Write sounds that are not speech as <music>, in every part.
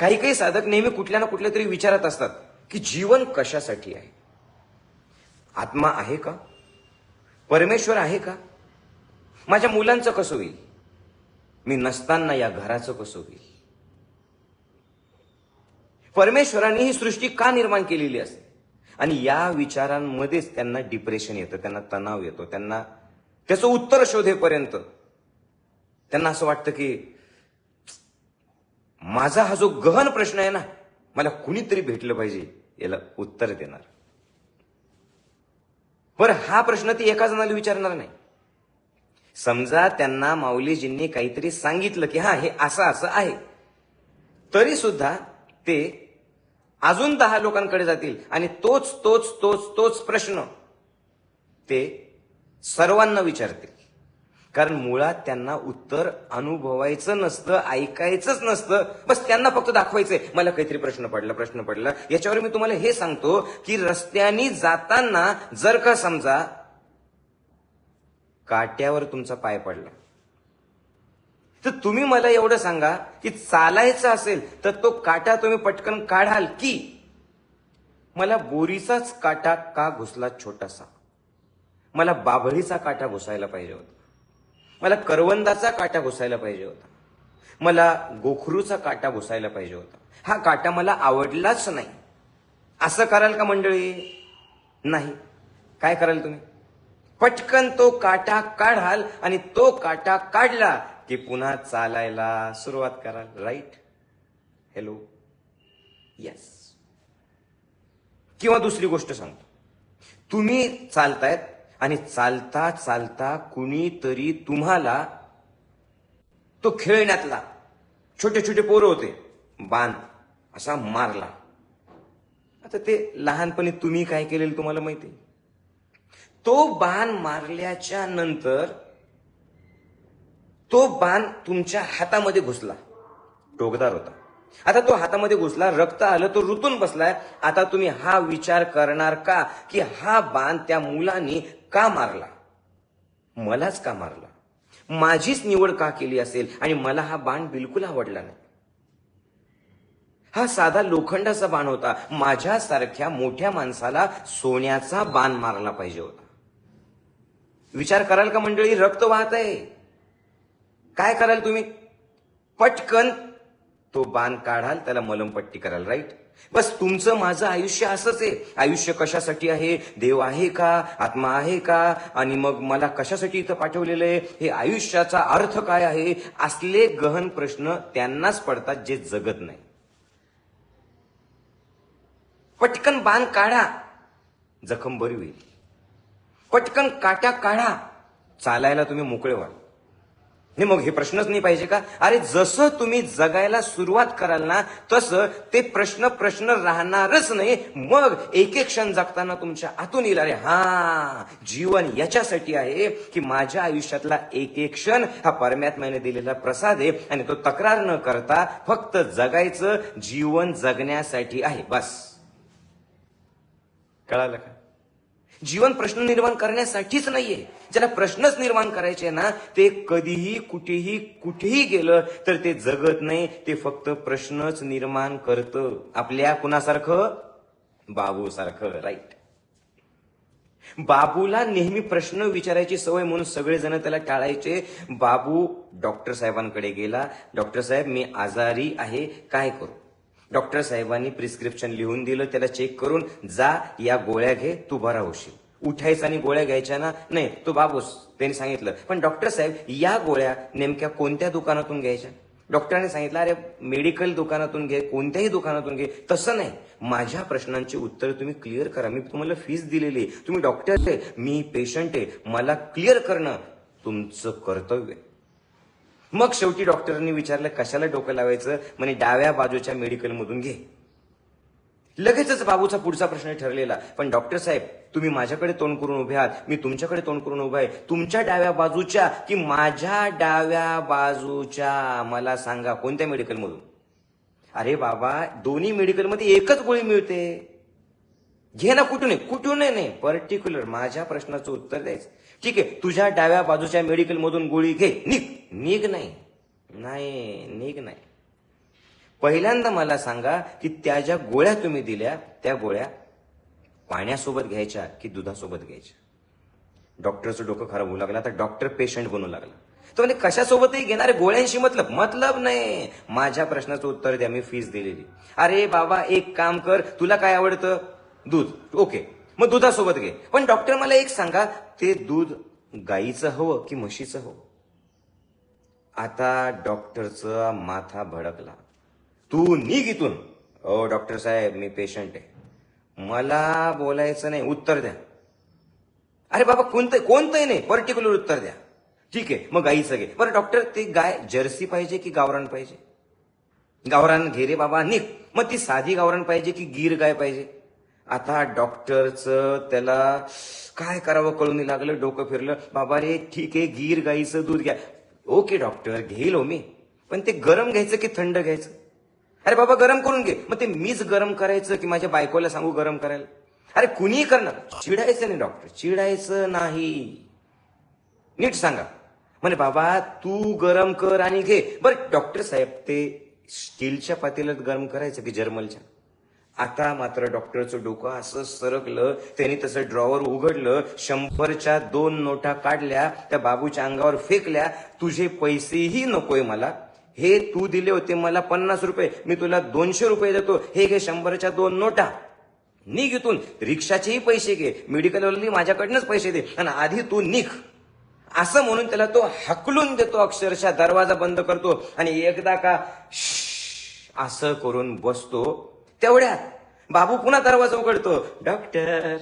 काही काही साधक नेहमी कुठल्या ना कुठल्या तरी विचारात असतात की जीवन कशासाठी आहे? आत्मा आहे का? परमेश्वर आहे का? माझ्या मुलांचं कसं होईल? मी नसताना या घराचं कसं होईल? परमेश्वराने ही सृष्टी का निर्माण केलेली असते? आणि या विचारांमध्येच त्यांना डिप्रेशन येतं त्यांना तणाव येतो त्यांना त्याचं उत्तर शोधेपर्यंत त्यांना असं वाटतं की माझा हा जो गहन प्रश्न आहे ना मला कुणीतरी भेटलं पाहिजे याला उत्तर देणार. बरं हा प्रश्न ती एका जणाला विचारणार नाही. समजा त्यांना माऊलीजींनी काहीतरी सांगितलं की हा हे असं असं आहे. तरी सुद्धा ते अजून दहा लोकांकडे जातील आणि तोच तोच तोच तोच प्रश्न ते सर्वांना विचारतील. कारण मुळात त्यांना उत्तर अनुभवायचं नसतं ऐकायचंच नसतं. बस त्यांना फक्त दाखवायचंय. मला काहीतरी प्रश्न पडला प्रश्न पडला. याच्यावर मी तुम्हाला हे सांगतो की रस्त्याने जाताना जर का समजा काट्यावर तुमचा पाय पडला तर तुम्ही मला एवढं सांगा की चालायचं असेल तर तो काटा तुम्ही पटकन काढाल की? मला बोरीचाच काटा का घुसला छोटासा? मला बाभळीचा काटा घुसायला पाहिजे होता. मला करवंदाचा काटा घुसायला पाहिजे होता. मला गोखरूचा काटा घुसायला पाहिजे होता. हा काटा मला आवडलाच नाही. असं कराल का मंडळी? नाही. काय कराल तुम्ही? पटकन तो काटा काढाल आणि तो काटा काढला की पुन्हा चालायला सुरुवात कराल. राईट हॅलो येस किंवा दुसरी गोष्ट सांगतो. तुम्ही चालतायत आणि चालता चालता कुणीतरी तुम्हाला तो खेळण्यातला छोटे छोटे पोरं होते. बाण असा मारला. आता ते लहानपणी तुम्ही काय केलेलं तुम्हाला माहिती आहे? तो बाण मारल्याच्या नंतर तो बाण तुमच्या हातामध्ये घुसला. टोकदार होता. आता तो हातामध्ये घुसला रक्त आलं तो रुतून बसलाय. आता तुम्ही हा विचार करणार का की हा बाण त्या मुलांनी का मारला? मलाच का मारला? माझीच निवड का केली असेल? आणि मला हा बाण बिलकुल आवडला नाही. हा साधा लोखंडाचा बाण होता. माझ्यासारख्या मोठ्या माणसाला सोन्याचा बाण मारला पाहिजे होता. विचार कराल का मंडळी? रक्त वाहत आहे. काय कराल तुम्ही? पटकन तो बाण काढाल त्याला मलमपट्टी कराल राईट बस तुमचं माझं आयुष्य असंच आहे. आयुष्य कशासाठी आहे? देव आहे का? आत्मा आहे का? आणि मग मला कशासाठी इथं पाठवलेलं आहे? हे आयुष्याचा अर्थ काय आहे? असले गहन प्रश्न त्यांनाच पडतात जे जगत नाही. पटकन बाण काढा. जखम बरी होईल. पटकन काट्या काढा. चालायला तुम्ही मोकळे व्हाल नाही मग हे प्रश्नच नाही पाहिजे का? अरे जसं तुम्ही जगायला सुरुवात कराल ना तसं ते प्रश्न प्रश्न राहणारच नाही. मग एक एक क्षण जगताना तुमच्या आतून येईल. अरे हा जीवन याच्यासाठी आहे की माझ्या आयुष्यातला एक एक क्षण हा परमात्म्याने दिलेला प्रसाद आहे आणि तो तक्रार न करता फक्त जगायचं जीवन जगण्यासाठी आहे. बस. कळालं का? जीवन प्रश्न निर्माण करण्यासाठीच नाहीये. ज्याला प्रश्नच निर्माण करायचे ना ते कधीही कुठेही कुठेही गेलं तर ते जगत नाही. ते फक्त प्रश्नच निर्माण करतं. आपल्या कुणासारखं? बाबूसारखं राईट बाबूला नेहमी प्रश्न विचारायची सवय म्हणून सगळेजण त्याला टाळायचे. बाबू डॉक्टर साहेबांकडे गेला. डॉक्टर साहेब मी आजारी आहे. काय करू? डॉक्टर साहेबांनी प्रिस्क्रिप्शन लिहून दिलं त्याला चेक करून जा या गोळ्या घे तू बरा होशील. उठायचा आणि गोळ्या घ्यायच्या ना? नाही तो बाबूस त्यांनी सांगितलं. पण डॉक्टर साहेब या गोळ्या नेमक्या कोणत्या दुकानातून घ्यायच्या? डॉक्टरांनी सांगितलं अरे मेडिकल दुकानातून घे कोणत्याही दुकानातून घे. तसं नाही. माझ्या प्रश्नांची उत्तर तुम्ही क्लिअर करा. मी तुम्हाला फीस दिलेली तुम्ही डॉक्टर आहे मी पेशंट आहे. मला क्लिअर करणं तुमचं कर्तव्य आहे. मग शेवटी डॉक्टरांनी विचारलं कशाला डोकं लावायचं? म्हणे डाव्या बाजूच्या मेडिकलमधून घे. लगेचच बाबूचा पुढचा प्रश्न ठरलेला. पण डॉक्टर साहेब तुम्ही माझ्याकडे तोंड करून उभे आहात. मी तुमच्याकडे तोंड करून उभा आहे. तुमच्या डाव्या बाजूच्या की माझ्या डाव्या बाजूच्या? मला सांगा कोणत्या मेडिकलमधून अरे बाबा दोन्ही मेडिकलमध्ये एकच गोळी मिळते. घे ना कुठून आहे? कुठून नाही? पर्टिक्युलर माझ्या प्रश्नाचं उत्तर द्यायचं. ठीक आहे तुझ्या डाव्या बाजूच्या मेडिकल मधून गोळी घे. निघ. निघ नाही. नाही निघ नाही. पहिल्यांदा मला सांगा की त्या ज्या गोळ्या तुम्ही दिल्या त्या गोळ्या पाण्यासोबत घ्यायच्या की दुधासोबत घ्यायच्या? डॉक्टरचं डोकं खराब होऊ लागलं आता डॉक्टर पेशंट बनू लागला. तो म्हणजे कशासोबतही घेणारे गोळ्यांशी मतलब? मतलब नाही. माझ्या प्रश्नाचं उत्तर द्या मी फीस दिलेली. अरे बाबा एक काम कर तुला काय आवडतं? दूध. ओके. मग दुधासोबत घे. पण डॉक्टर मला एक सांगा ते दूध गाईचं हवं की म्हशीचं हवं? आता डॉक्टरचा माथा भडकला. तू निघ इथून. ओ डॉक्टर साहेब मी पेशंट आहे. मला बोलायचं नाही. उत्तर द्या. अरे बाबा कोणतं कोणतंही नाही. पर्टिक्युलर उत्तर द्या. ठीक आहे. मग गाईचं घे. बरं डॉक्टर ते गाय जर्सी पाहिजे की गावरान पाहिजे? गावरान घेरे बाबा निघ. मग ती साधी गावरान पाहिजे की गीर गाय पाहिजे? आता डॉक्टरचं त्याला काय करावं कळून लागलं डोकं फिरलं. बाबा रे ठीक आहे गीर गाईचं दूध घ्या. ओके डॉक्टर घेईल हो मी. पण ते गरम घ्यायचं की थंड घ्यायचं? अरे बाबा गरम करून घे. मग ते मीच गरम करायचं की माझ्या बायकोला सांगू गरम करायला? अरे कुणीही करणार. चिडायचं नाही डॉक्टर. चिडायचं नाही. नीट सांगा. म्हणे बाबा तू गरम कर आणि घे. बरं डॉक्टर साहेब ते स्टीलच्या पातेल्यात गरम करायचं की जर्मलच्या? आता मात्र डॉक्टरचं डोकं असं सरकलं त्यांनी तसं ड्रॉवर उघडलं शंभरच्या दोन नोटा काढल्या त्या बाबूच्या अंगावर फेकल्या तुझे पैसेही नकोय मला. हे तू दिले होते मला पन्नास रुपये. मी तुला दोनशे रुपये देतो. हे घे शंभरच्या दोन नोटा. निघ इथून. रिक्षाचेही पैसे घे. मेडिकलवाली माझ्याकडनंच पैसे दे. आणि आधी तू निघ. असं म्हणून त्याला तो हकलून देतो अक्षरशः दरवाजा बंद करतो आणि एकदा का असं करून बसतो. तेवढ्यात. बाबू पुन्हा दरवाजा उघडतो. डॉक्टर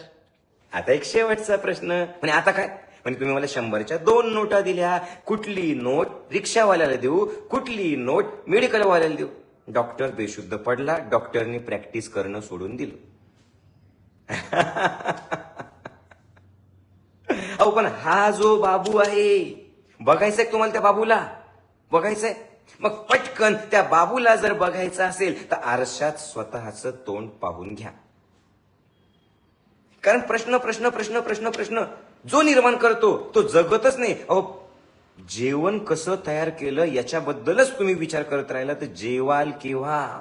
आता एक शेवटचा प्रश्न. म्हणजे आता काय? म्हणजे तुम्ही मला शंभरच्या दोन नोटा दिल्या. कुठली नोट रिक्षावाल्याला देऊ? कुठली नोट मेडिकलवाल्याला देऊ? डॉक्टर बेशुद्ध पडला. डॉक्टरनी प्रॅक्टिस करणं सोडून दिलं. <laughs> अहो पण हा जो बाबू आहे बघायचंय तुम्हाला त्या बाबूला? बघायचंय? मग पटकन त्या बाबूला जर बघायचं असेल तर आरशात स्वतःच तोंड पाहून घ्या. कारण प्रश्न प्रश्न प्रश्न प्रश्न प्रश्न जो निर्माण करतो तो जगतच नाही. अहो जेवण कसं तयार केलं याच्याबद्दलच तुम्ही विचार करत राहिला तर जेवाल केव्हा?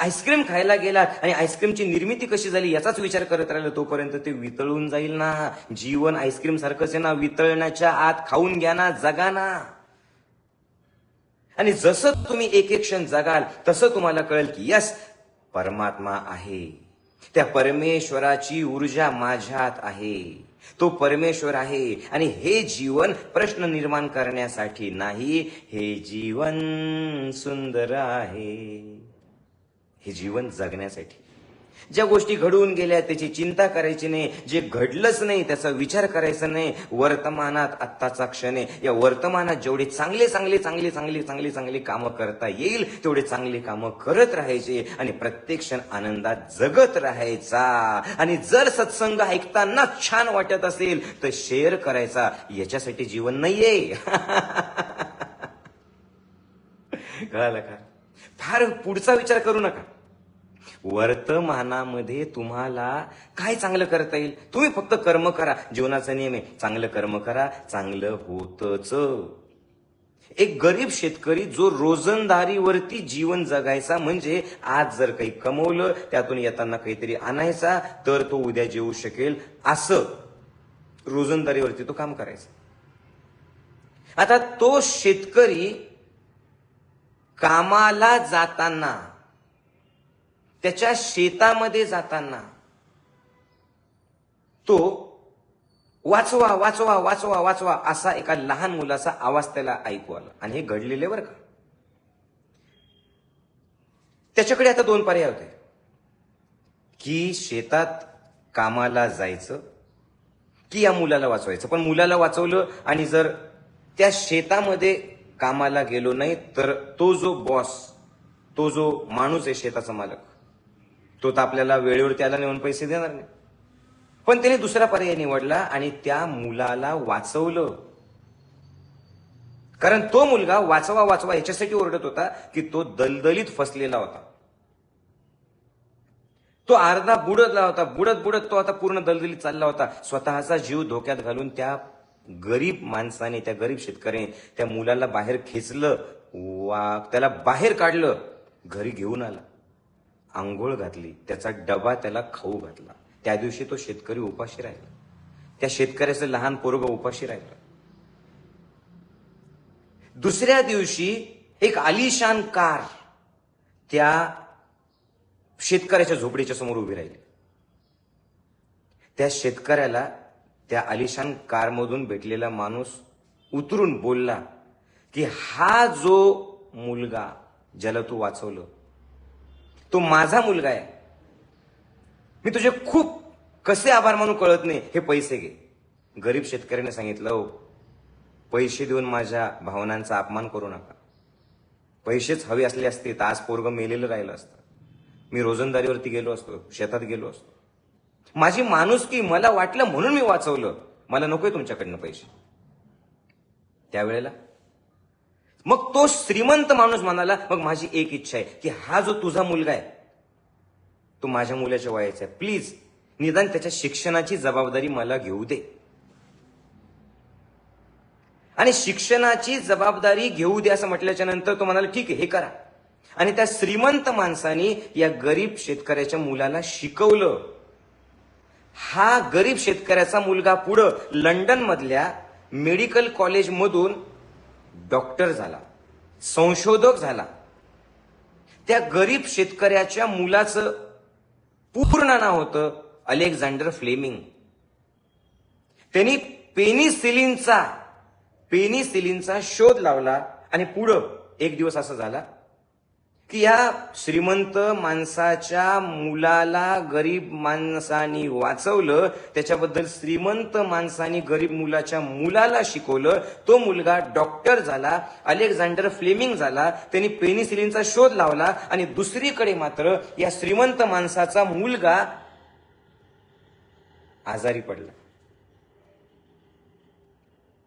आईस्क्रीम खायला गेलात आणि आईस्क्रीमची निर्मिती कशी झाली याचाच विचार करत राहिला तोपर्यंत ते वितळून जाईल ना. जीवन आईस्क्रीम सारखंच आहे ना वितळण्याच्या आत खाऊन घ्या ना जगा ना. आणि जसं तुम्ही एक एक क्षण जगाल तसं तुम्हाला कळेल की यस परमात्मा आहे. त्या परमेश्वराची ऊर्जा माझ्यात आहे. तो परमेश्वर आहे. आणि हे जीवन प्रश्न निर्माण करण्यासाठी नाही हे जीवन सुंदर आहे. हे जीवन जगण्यासाठी. ज्या गोष्टी घडून गेल्या त्याची चिंता करायची नाही जे घडलंच नाही त्याचा विचार करायचा नाही वर्तमानात आत्ताचा क्षण आहे. या वर्तमानात जेवढे चांगले चांगले चांगले चांगले चांगले चांगले कामं करता येईल तेवढे चांगले कामं करत राहायचे आणि प्रत्येक क्षण आनंदात जगत राहायचा. आणि जर सत्संग ऐकताना छान वाटत असेल तर शेअर करायचा. याच्यासाठी जीवन नाहीये. <laughs> कळालं का? फार पुढचा विचार करू नका. वर्तमानामध्ये तुम्हाला काय चांगलं करता येईल? तुम्ही फक्त कर्म करा. जीवनाचा नियम आहे. चांगलं कर्म करा. चांगलं होतच. एक गरीब शेतकरी जो रोजंदारीवरती जीवन जगायचा म्हणजे आज जर काही कमवलं त्यातून येताना काहीतरी आणायचा तर तो उद्या जेवू शकेल. असं रोजंदारीवरती तो काम करायचा. आता तो शेतकरी कामाला जाताना त्याच्या शेतामध्ये जाताना तो वाचवा वाचवा वाचवा वाचवा असा एका लहान मुलाचा आवाज त्याला ऐकू आला. आणि हे घडलेले बरं का? त्याच्याकडे आता दोन पर्याय होते. की शेतात कामाला जायचं की या मुलाला वाचवायचं. पण मुलाला वाचवलं आणि जर त्या शेतामध्ये कामाला गेलो नाही तर तो जो बॉस तो जो माणूस आहे शेताचा मालक तो तर आपल्याला वेळेवर त्याला नेऊन पैसे देणार नाही. पण त्याने दुसरा पर्याय निवडला आणि त्या मुलाला वाचवलं. कारण तो मुलगा वाचवा वाचवा याच्यासाठी ओरडत होता की तो दलदलीत फसलेला होता. तो अर्धा बुडतला होता बुडत बुडत तो आता पूर्ण दलदलीत चालला होता. स्वतःचा जीव धोक्यात घालून त्या गरीब माणसाने त्या गरीब शेतकऱ्याने त्या मुलाला बाहेर खेचलं वा त्याला बाहेर काढलं घरी घेऊन आला. आंघोळ घातली त्याचा डबा त्याला खाऊ घातला. त्या दिवशी तो शेतकरी उपाशी राहिला. त्या शेतकऱ्याचं लहान पोरग उपाशी राहिलं. दुसऱ्या दिवशी एक आलिशान कार त्या शेतकऱ्याच्या झोपडीच्या समोर उभी राहिली. त्या शेतकऱ्याला त्या आलिशान कारमधून भेटलेला माणूस उतरून बोलला की हा जो मुलगा ज्याला तू वाचवलं तो माझा मुलगा आहे. मी तुझे खूप कसे आभार मानू कळत नाही. हे पैसे घे. गरीब शेतकऱ्याने सांगितलं "हो, पैसे देऊन माझ्या भावनांचा अपमान करू नका. पैसेच हवे असले असते तर आज पोरग मेलेलं राहिलं असतं. मी रोजंदारीवरती गेलो असतो शेतात गेलो असतो. माझी माणूस की मला वाटलं म्हणून मी वाचवलं. मला नकोय तुमच्याकडनं पैसे. त्यावेळेला मग तो श्रीमंत माणूस म्हणाला मग माझी एक इच्छा आहे की हा जो तुझा मुलगा आहे तो माझ्या मुलाच्या वयाचा आहे. प्लीज निदान त्याच्या शिक्षणाची जबाबदारी मला घेऊ दे. आणि शिक्षणाची जबाबदारी घेऊ दे असं म्हटल्याच्या नंतर तो म्हणाला ठीक आहे हे करा. आणि त्या श्रीमंत माणसाने या गरीब शेतकऱ्याच्या मुलाला शिकवलं. हा गरीब शेतकऱ्याचा मुलगा पुढं लंडन मधल्या मेडिकल कॉलेजमधून डॉक्टर झाला संशोधक झाला. त्या गरीब शेतकऱ्याच्या मुलाचं पूर्ण नाव होतं अलेक्झांडर फ्लेमिंग. त्यांनी पेनिसिलिनचा पेनिसिलिनचा शोध लावला आणि पुढं एक दिवस असं झाला की या श्रीमंत माणसाच्या मुलाला गरीब माणसानी वाचवलं त्याच्याबद्दल श्रीमंत माणसानी गरीब मुलाच्या मुलाला शिकवलं तो मुलगा डॉक्टर झाला अलेक्झांडर फ्लेमिंग झाला त्यांनी पेनिसिलिनचा शोध लावला आणि दुसरीकडे मात्र या श्रीमंत माणसाचा मुलगा आजारी पडला.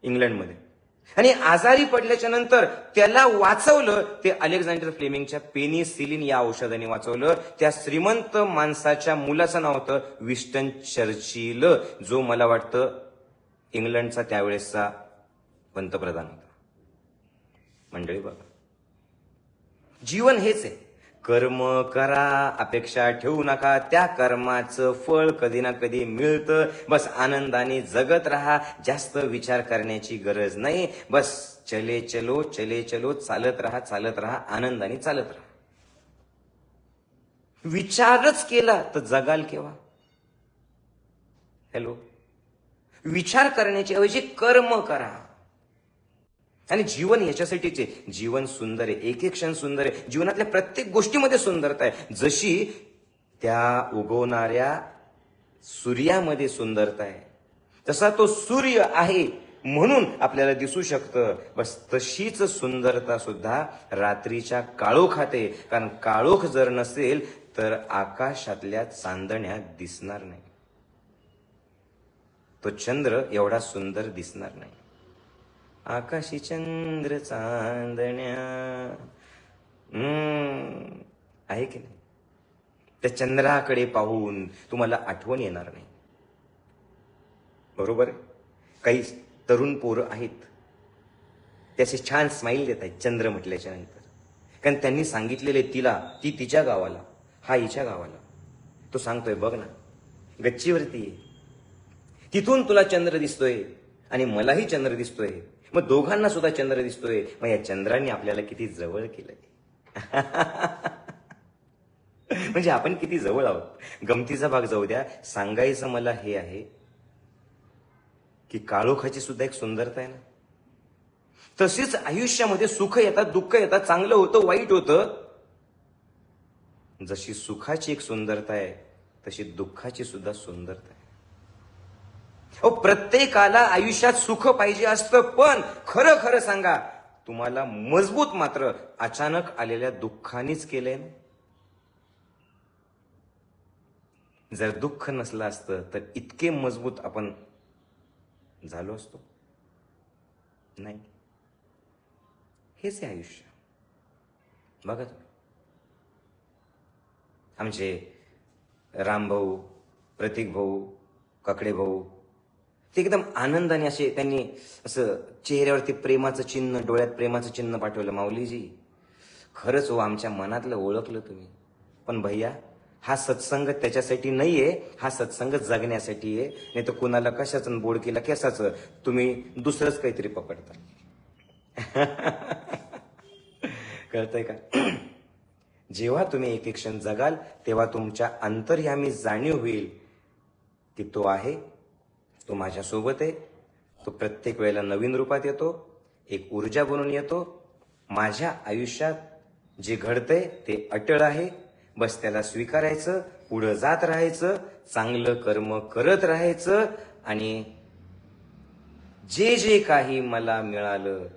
इंग्लंडमध्ये. आणि आजारी पडल्याच्या नंतर त्याला वाचवलं ते अलेक्झांडर फ्लेमिंगच्या पेनिसिलिन या औषधाने वाचवलं. त्या श्रीमंत माणसाच्या मुलाचं नाव होतं विस्टन चर्चिल जो मला वाटतं इंग्लंडचा त्यावेळेसचा पंतप्रधान होता. मंडळी बघा. जीवन हेच आहे. कर्म करा अपेक्षा ठेवू नका त्या कर्माचं फळ कधी ना कधी मिळतं. बस आनंदाने जगत राहा जास्त विचार करण्याची गरज नाही. बस चले चलो चले चलो चालत राहा चालत राहा आनंदाने चालत राहा. विचारच केला तर जगाल केव्हा? हॅलो विचार करण्याची ऐवजी कर्म करा. आणि जीवन याच्यासाठीचे जीवन सुंदर आहे एक एक क्षण सुंदर आहे. जीवनातल्या प्रत्येक गोष्टीमध्ये सुंदरता आहे. जशी त्या उगवणाऱ्या सूर्यामध्ये सुंदरता आहे तसा तो सूर्य आहे म्हणून आपल्याला दिसू शकतं. बस तशीच सुंदरता सुद्धा रात्रीच्या काळोखाते कारण काळोख जर नसेल तर आकाशातल्या चांदण्या दिसणार नाही. तो चंद्र एवढा सुंदर दिसणार नाही. आकाशी चंद्र चांदण्या. आहे की नाही? त्या चंद्राकडे पाहून तुम्हाला आठवण येणार नाही. बरोबर आहे? काही तरुण पोरं आहेत. त्याचे छान स्माईल देत आहेत चंद्र म्हटल्याच्या नंतर. कारण त्यांनी सांगितलेले तिला ती तिच्या गावाला हा हिच्या गावाला. तो सांगतोय बघ ना गच्चीवरती आहे तिथून तुला चंद्र दिसतोय आणि मलाही चंद्र दिसतोय. मग दोघांना सुद्धा चंद्र दिसतोय. मग या चंद्रांनी आपल्याला किती जवळ केलंय. <laughs> म्हणजे आपण किती जवळ आहोत. गमतीचा भाग जाऊ द्या. सांगायचं मला हे आहे की काळोखाची सुद्धा एक सुंदरता आहे ना. तशीच आयुष्यामध्ये सुख येतात दुःख येतात चांगलं होतं वाईट होतं. जशी सुखाची एक सुंदरता आहे तशी दुःखाची सुद्धा सुंदरता आहे. हो प्रत्येकाला आयुष्यात सुख पाहिजे असतं पण खरं खरं सांगा तुम्हाला मजबूत मात्र अचानक आलेल्या दुःखानेच केलंय ना? जर दुःख नसलं असतं तर इतके मजबूत आपण झालो असतो. नाही. हेच आहे आयुष्य. बघा तुम्ही. आमचे रामभाऊ प्रतीक भाऊ ककडे भाऊ ते एकदम आनंदाने असे त्यांनी असं चेहऱ्यावरती प्रेमाचं चिन्ह डोळ्यात प्रेमाचं चिन्ह पाठवलं. माऊलीजी खरंच हो आमच्या मनातलं ओळखलं तुम्ही. पण भैया हा सत्संग त्याच्यासाठी नाहीये हा सत्संग जगण्यासाठी आहे. नाही तर कुणाला कशाचं बोडकीला केसाचं तुम्ही दुसरंच काहीतरी पकडता. <laughs> कळतंय का? <clears throat> जेव्हा तुम्ही एक एक क्षण जगाल तेव्हा तुमच्या अंतर्यामी जाणीव होईल की तो आहे तो माझ्यासोबत आहे. तो प्रत्येक वेळेला नवीन रूपात येतो एक ऊर्जा बनून येतो. माझ्या आयुष्यात जे घडतंय ते अटळ आहे. बस त्याला स्वीकारायचं पुढं जात राहायचं चांगलं कर्म करत राहायचं आणि जे जे काही मला मिळालं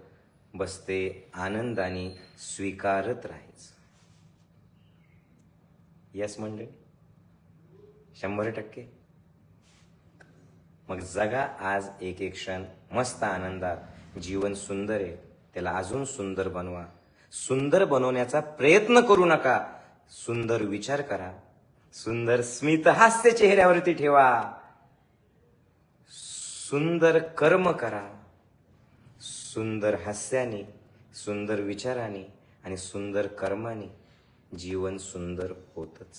बस ते आनंदाने स्वीकारत राहायचं. यस मंडळी? शंभर टक्के. मग जगा आज एक एक क्षण मस्त आनंदात. जीवन सुंदर आहे. त्याला अजून सुंदर बनवा. सुंदर बनवण्याचा प्रयत्न करू नका. सुंदर विचार करा. सुंदर स्मित हास्य चेहऱ्यावरती ठेवा. सुंदर कर्म करा. सुंदर हास्याने सुंदर विचाराने आणि सुंदर कर्माने जीवन सुंदर होतच.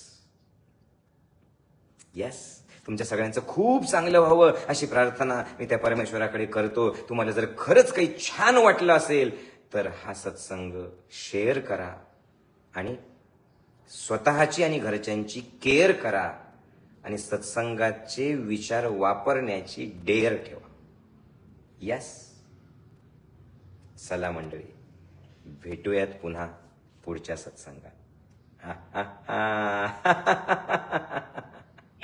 येस तुमच्या सगळ्यांचं खूप चांगलं व्हावं अशी प्रार्थना मी त्या परमेश्वराकडे करतो. तुम्हाला जर खरंच काही छान वाटलं असेल तर हा सत्संग शेअर करा आणि स्वतःची आणि घरच्यांची केअर करा आणि सत्संगाचे विचार वापरण्याची डेअर ठेवा. यस सला मंडळी भेटूयात पुन्हा पुढच्या सत्संगात. हा, हा, हा.